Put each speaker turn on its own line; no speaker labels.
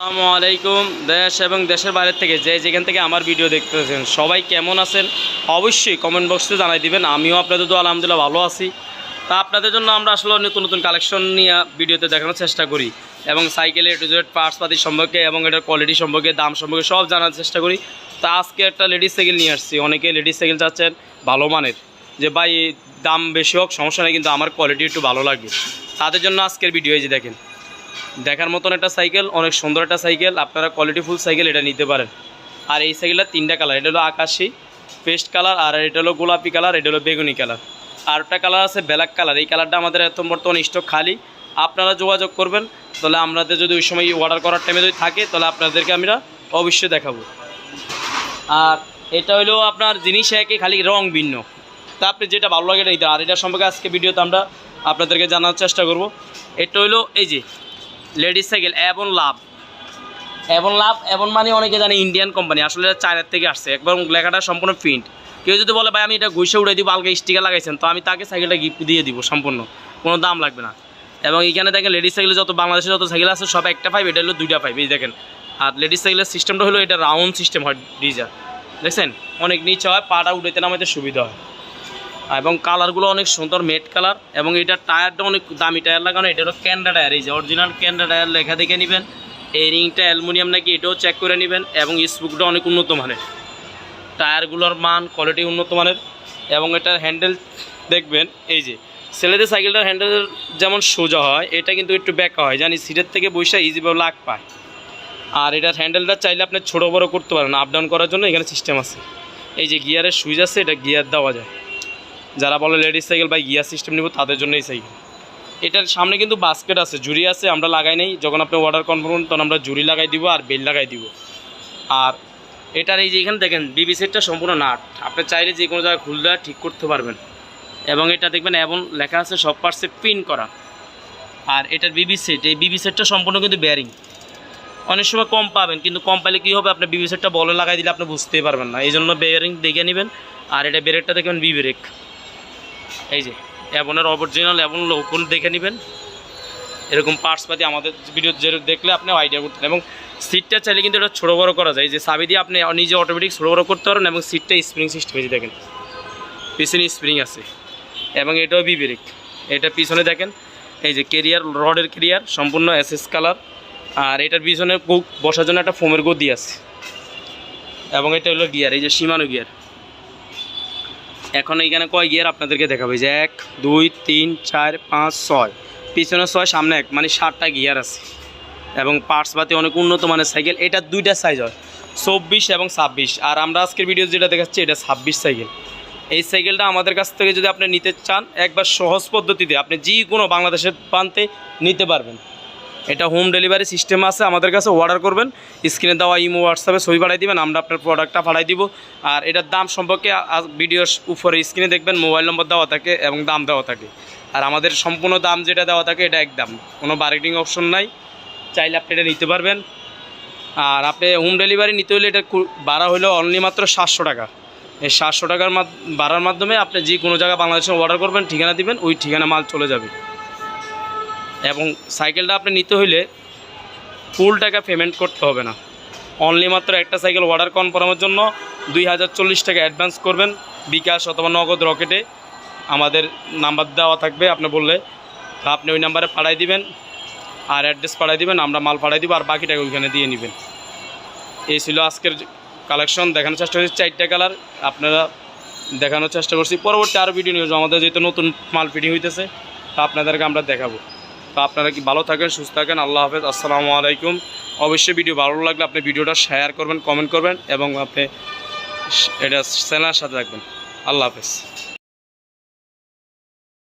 আসসালামু আলাইকুম দেশ এবং দেশের বাইরে থেকে যে যেখান থেকে আমার ভিডিও দেখতেছেন, সবাই কেমন আছেন? অবশ্যই কমেন্ট বক্সে জানাই দিবেন। আমিও আপনাদের তো আলহামদুলিল্লাহ ভালো আছি। তা আপনাদের জন্য আমরা আসলে নতুন নতুন কালেকশন নিয়ে ভিডিওতে দেখানোর চেষ্টা করি এবং সাইকেলের এটু জেড পার্টসপাতি সম্পর্কে এবং এটার কোয়ালিটি সম্পর্কে, দাম সম্পর্কে সব জানার চেষ্টা করি। তা আজকে একটা লেডিস সাইকেল নিয়ে আসছি। অনেকে লেডিস সাইকেল চাচ্ছেন ভালো মানের। যে ভাই, দাম বেশি হোক, সমস্যা নেই, কিন্তু আমার কোয়ালিটি একটু ভালো লাগবে। তাদের জন্য আজকের ভিডিও এই যে দেখেন। দেখার মতন একটা সাইকেল, অনেক সুন্দর একটা সাইকেল, আপনারা কোয়ালিটি ফুল সাইকেল এটা নিতে পারেন। আর এই সাইকেলটা তিনটা কালার এটা হলো আকাশি পেস্ট কালার আর এটা হলো গোলাপি কালার এটা হলো বেগুনি কালার আর একটা কালার আছে ব্ল্যাক কালার এই কালারটা আমাদের এত বর্তমানে স্টক খালি। আপনারা যোগাযোগ করবেন, তাহলে আমাদের যদি ওই সময় অর্ডার করার টাইমে যদি থাকে, তাহলে আপনাদেরকে আমরা অবশ্যই দেখাবো। আর এটা হলো আপনার জিনিস একে খালি রং ভিন্ন। তা আপনি যেটা ভালো লাগে এটা আর এটা সম্পর্কে আজকে ভিডিওতে আমরা আপনাদেরকে জানার চেষ্টা করব। এটা হলো এই যে লেডিস সাইকেল এভন লাভ। এভন লাভ এভন মানে অনেকে জানে ইন্ডিয়ান কোম্পানি আসলে চায়নার থেকে আসছে। একবার লেখাটা সম্পূর্ণ প্রিন্ট কেউ যদি বলে, ভাই, আমি এটা ঘুষে উড়ে দিব, আলগা স্টিকার লাগাইছেন, তো আমি তাকে সাইকেলটা গিফট দিয়ে দিব সম্পূর্ণ। কোনো দাম লাগবে না। এবং এখানে দেখেন, লেডিস সাইকেলে যত, বাংলাদেশে যত সাইকেল আছে, সব একটা পাইপ এটা হলো দুইটা পাইপ এই দেখেন। আর লেডিস সাইকেলের সিস্টেমটা হলো এটা রাউন্ড সিস্টেম হয় ডিজার দেখছেন? অনেক নিচে হয়, পাটা উঠাইতে নামাইতে সুবিধা হয়। এবং কালারগুলো অনেক সুন্দর মেট কালার এবং এটার টায়ারটা অনেক দামি টায়ার লাগানো, এটা হলো ক্যান্ডা টায়ার এই যে অরিজিনাল ক্যান্ডা টায়ার লেখা দেখে নেবেন। এই রিংটা অ্যালুমিনিয়াম নাকি এটাও চেক করে নেবেন, এবং স্পুকটা অনেক উন্নত মানের। টায়ারগুলোর মান কোয়ালিটি উন্নত মানের, এবং এটার হ্যান্ডেল দেখবেন, এই যে। ছেলেদের সাইকেলটার হ্যান্ডেল যেমন সোজা হয়, এটা কিন্তু একটু ব্যাকা হয়, জানি সিটের থেকে বৈশা ইজিভাবে লাগ পায়। আর এটার হ্যান্ডেলটা চাইলে আপনি ছোটো বড়ো করতে পারেন আপ ডাউন করার জন্য এখানে সিস্টেম আছে। এই যে গিয়ারের সুইচ আছে, এটা গিয়ার দেওয়া যায়। যারা বলে লেডিস সাইকেল বা গিয়ার সিস্টেম নিব, তাদের জন্য এই সাইকেল। এটার সামনে কিন্তু বাস্কেট আছে, জুড়ি আছে, আমরা লাগাই নাই। যখন আপনি অর্ডার কনফার্ম তখন আমরা জুড়ি লাগাই দিব আর বেল লাগাই দিব। আর এটার এই যে এখানে দেখেন বিবি সেটটা সম্পূর্ণ নাট। আপনি চাইলে যে কোনো জায়গায় খুললে ঠিক করতে পারবেন। এবং এটা দেখবেন এমন লেখা আছে, সব পার্টসে পিন করা। আর এটার বিবি সেট এই বিবি সেটটা সম্পূর্ণ কিন্তু বেয়ারিং অনেক সময় কম পাবেন, কিন্তু কম পাইলে কী হবে? আপনার বিবি সেটটা বলে লাগাই দিলে আপনি বুঝতেই পারবেন না। এই জন্য বেয়ারিং দেখে নেবেন। আর এটা ব্রেকটা দেখবেন বি ব্রেক এই যে, অ্যাবনের অরিজিনাল অ্যাবন লোকল দেখে নেবেন। এরকম পার্টস পাতি আমাদের ভিডিও যে দেখলে আপনি আইডিয়া করতেন। এবং সিটটা চাইলে কিন্তু এটা ছোটো বড়ো করা যায়। যে চাবি দিয়ে আপনি নিজে অটোমেটিক ছোটো বড়ো করতে পারেন এবং সিটটা স্প্রিং সিস্টেম যে দেখেন, পিছনে স্প্রিং আছে। এবং এটাও বি ব্রেক এটা পিছনে দেখেন, এই যে কেরিয়ার রডের কেরিয়ার সম্পূর্ণ এসএস কালার আর এটার পিছনে বসার জন্য একটা ফোমের গদি আছে। এবং এটা হলো গিয়ার এই যে সীমানো গিয়ার এখন এইখানে কয় গিয়ার আপনাদেরকে দেখাবে? যে এক, দুই, তিন, চার, পাঁচ, ছয়। পিছনে ছয়, সামনে এক মানে ষাটটা গিয়ার আছে। এবং পার্টস পাতি অনেক উন্নত মানের সাইকেল এটা দুইটা সাইজ হয়, চব্বিশ এবং ছাব্বিশ। আর আমরা আজকের ভিডিও যেটা দেখাচ্ছি, এটা ছাব্বিশ সাইকেল এই সাইকেলটা আমাদের কাছ থেকে যদি আপনি নিতে চান, একবার সহজ পদ্ধতিতে আপনি যে কোনো বাংলাদেশের প্রান্তে নিতে পারবেন। এটা হোম ডেলিভারি সিস্টেম আছে, আমাদের কাছে অর্ডার করবেন স্ক্রিনে দেওয়া ইমো হোয়াটসঅ্যাপে ছবি পাঠাই দেবেন, আমরা আপনার প্রোডাক্টটা পাঠাই দিব। আর এটার দাম সম্পর্কে ভিডিওর উপরে স্ক্রিনে দেখবেন মোবাইল নম্বর দেওয়া থাকে এবং দাম দেওয়া থাকে। আর আমাদের সম্পূর্ণ দাম যেটা দেওয়া থাকে, এটা একদম, কোনো বার্গেনিং অপশন নাই। চাইলে আপনি এটা নিতে পারবেন। আর আপনি হোম ডেলিভারি নিতে হলে এটা ভাড়া হলো অনলি মাত্র সাতশো টাকা। এই সাতশো টাকার ভাড়ার মাধ্যমে আপনি যে কোনো জায়গায় বাংলাদেশে অর্ডার করবেন, ঠিকানা দিবেন, ওই ঠিকানা মাল চলে যাবে। এবং সাইকেলটা আপনি নিতে হইলে ফুল টাকা পেমেন্ট করতে হবে না। অনলি মাত্র একটা সাইকেল অর্ডার কনফার্মের জন্য দুই হাজার চল্লিশ টাকা অ্যাডভান্স করবেন, বিকাশ অথবা নগদ রকেটে আমাদের নাম্বার দেওয়া থাকবে, আপনি বললে আপনি ওই নাম্বারে পাঠাই দিবেন, আর অ্যাড্রেস পাঠাই দিবেন, আমরা মাল পাঠাই দিব, আর বাকি টাকা ওইখানে দিয়ে নেবেন। এই ছিল আজকের কালেকশন দেখানোর চেষ্টা করছি চারটা কালার আপনারা দেখানোর চেষ্টা করছি। পরবর্তী আরও ভিডিও নিউজ আমাদের যেহেতু নতুন মাল ফিটিং হইতেছে, তা আপনাদেরকে আমরা দেখাবো। তো আপনারা কি ভালো থাকেন, সুস্থ থাকেন? আল্লাহ হাফেজ। আসসালামু আলাইকুম। অবশ্যই ভিডিও ভালো লাগলে আপনি ভিডিওটা শেয়ার করবেন কমেন্ট করবেন এবং আপনি এটা চ্যানেলের সাথে রাখবেন আল্লাহ হাফেজ।